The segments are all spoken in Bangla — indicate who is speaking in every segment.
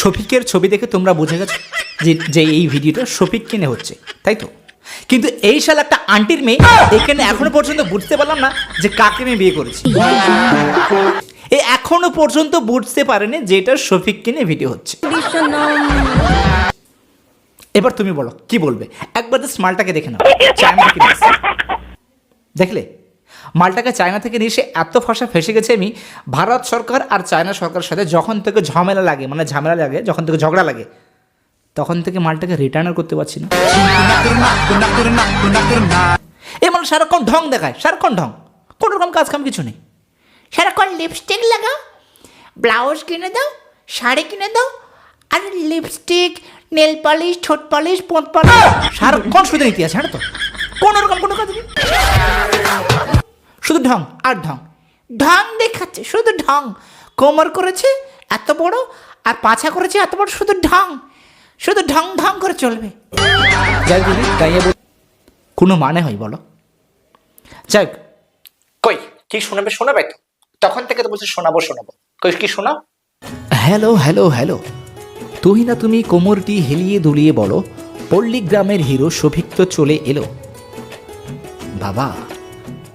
Speaker 1: শফিকের ছবি দেখে তোমরা বুঝে গেছো যে যে এই ভিডিওটা শফিক কিনে হচ্ছে, তাই তো? কিন্তু এই সাল একটা আন্টির মেয়ে, এখানে এখনও পর্যন্ত বুঝতে পারলাম না যে কাকে আমি বিয়ে করেছি। এ এখনও পর্যন্ত বুঝতে পারেনি যে এটা শফিক কিনে ভিডিও হচ্ছে। এবার তুমি বলো, কি বলবে? একবার জাস্ট মালটাকে দেখে নাও। দেখলে? মালটাকে চায়না থেকে নিয়ে এসে এত ফাঁসা ফেসে গেছে আমি ভারত সরকার আর চায়না সরকারের সাথে যখন থেকে ঝামেলা লাগে মানে ঝামেলা লাগে যখন থেকে ঝগড়া লাগে তখন থেকে মালটাকে রিটার্নার করতে পারছি না। এ মানে সারাক্ষণ ঢং দেখায় সারাক্ষণ ঢং। কোনো রকম কাজ কাম কিছু নেই।
Speaker 2: সারাক্ষণ লিপস্টিক লাগাও ব্লাউজ কিনে দাও শাড়ি কিনে দাও আর লিপস্টিক নেল পালিশ ঠোঁট পালিশ পোঁত পালিশ
Speaker 1: সারাক্ষণ শুধু ইতিহাস হ্যাঁ তো? কোনো রকম কোনো কাজ নেই। শুধু ঢং আর ঢং।
Speaker 2: ঢং দেখাচ্ছে শুধু ঢং। কোমর করেছে এত বড় আর পাছা করেছে এত বড় শুধু ঢং। শুধু ঢং ঢং করে চলবে।
Speaker 1: যাই দিদি তাই কোনো মানে হয় বলো? যাই কই কি শোনাবে শোনাবে তো? তখন থেকে তো বলছে শোনাবো শোনাবো। কই কি শোনাও? Hello hello hello. তুই না তুমি কোমরটি হেলিয়ে দুলিয়ে বলো পল্লী গ্রামের হিরো শফিক তো চলে এলো। বাবা।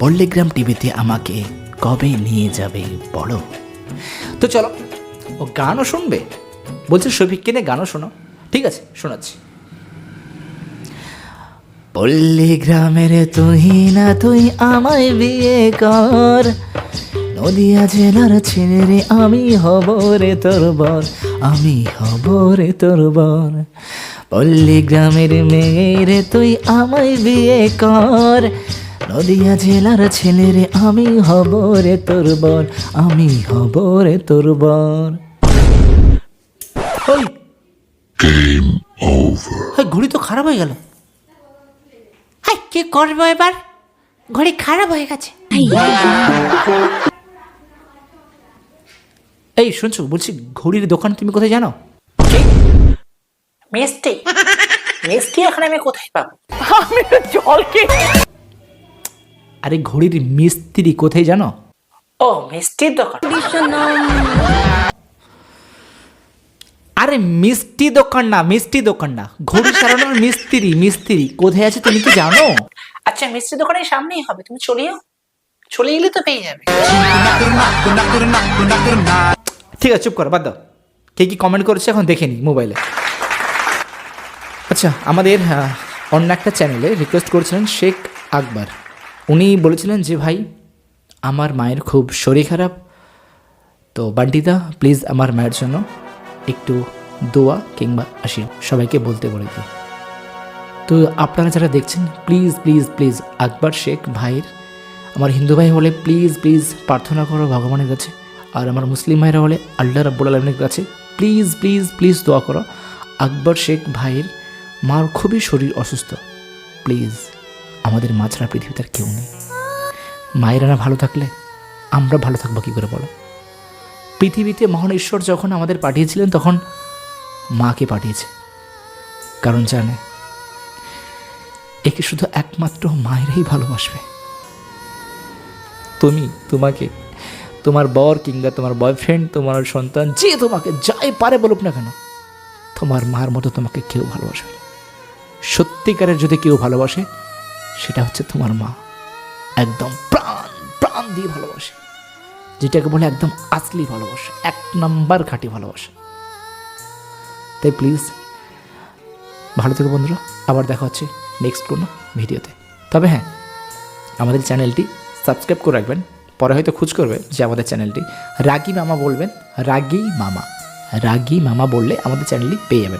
Speaker 1: পল্লীগ্রাম টিভিতে আমাকে কবে নিয়ে যাবে বলো? তো চলো, ও গানও শুনবে। বলছে শফিককে নিয়ে গানও শোনো। ঠিক আছে, শোনাচ্ছি। পল্লী গ্রামের তুই না তুই আমায় বিয়ে কর। নদিয়া জেলার ছেলে আমি হব রে তোর বর। আমি হব রে তোর বর। পল্লী গ্রামের মেয়ে রে তুই আমায় বিয়ে কর। নদিয়া জেলার ছেলে রে আমি হব রে তোর বর আমি হব রে তোর বর ওই! হ্যাঁ, ঘড়ি তো খারাপ হয়ে গেল।
Speaker 2: হাই কি করব এবার? ঘড়ি খারাপ হয়ে গেছে।
Speaker 1: এই শুনছো বলছি ঘড়ির দোকান তুমি কোথায় জানো?
Speaker 2: মিষ্টি। মিষ্টি এখন আমি কোথায় পাবো?
Speaker 1: আরে ঘড়ির মিস্ত্রি কোথায় জানো?
Speaker 2: ও মিষ্টির দোকান।
Speaker 1: আরে মিষ্টি দোকান না মিষ্টি দোকান না। ঘড়ি সারানোর মিস্ত্রি মিস্ত্রি কোথায় আছে তুমি কি জানো?
Speaker 2: আচ্ছা মিষ্টির দোকানের সামনেই হবে তুমি চলিও। চলে এলে তো পেয়ে যাবে।
Speaker 1: ঠিক আছে চুপ করো বাদ দাও। কে কি কমেন্ট করেছে এখন দেখে নি মোবাইলে আচ্ছা আমাদের অন্য একটা চ্যানেলে রিকোয়েস্ট করেছিলেন শেখ আকবর। উনি বলেছিলেন যে, ভাই, আমার মায়ের খুব শরীর খারাপ। তো বান্টিদা প্লিজ আমার মায়ের জন্য একটু দোয়া কিংবা আশীর্বাদ, সবাইকে বলতে বলে দিই তো আপনারা যারা দেখছেন please please please Akbar Sheikh ভাইয়ের, আমার হিন্দু ভাই হলে প্লিজ প্লিজ প্রার্থনা করো ভগবানের কাছে। আর আমার মুসলিম ভাইরা হলে আল্লাহ রাব্বুল আলমের কাছে প্লিজ প্লিজ প্লিজ দোয়া করো। আকবর শেখ ভাইয়ের মার খুবই শরীর অসুস্থ প্লিজ আমাদের মা ছাড়া পৃথিবীতে আর কেউ নেই। মায়েরা ভালো থাকলে আমরা ভালো থাকব কী করে বলো? পৃথিবীতে মহান ঈশ্বর যখন আমাদের পাঠিয়েছিলেন, তখন মাকে পাঠিয়েছে? কারণ জানে, একে শুধু একমাত্র মায়েরাই ভালোবাসবে। তুমি, তোমাকে, তোমার বর কিংবা তোমার বয়ফ্রেন্ড তোমার সন্তান, যে তোমাকে যাই পারে বলুক না কেন, তোমার মার মতো তোমাকে কেউ ভালোবাসবে সত্যিকারের যদি কেউ ভালোবাসে সেটা হচ্ছে তোমার মা। একদম প্রাণ প্রাণ দিয়ে ভালোবাসে। যেটাকে বলে একদম আসলি ভালোবাসা। এক নাম্বার খাঁটি ভালোবাসা। তাই প্লিজ ভালো থেকো বন্ধুরা। আবার দেখা হচ্ছে নেক্সট কোনো ভিডিওতে। তবে হ্যাঁ আমাদের চ্যানেলটি সাবস্ক্রাইব করে রাখবেন। পরে হয়তো খোঁজ করবে যে আমাদের চ্যানেলটি রাগি মামা বলবেন, রাগি মামা। রাগি মামা বললে আমাদের চ্যানেলটি পেয়ে যাবেন।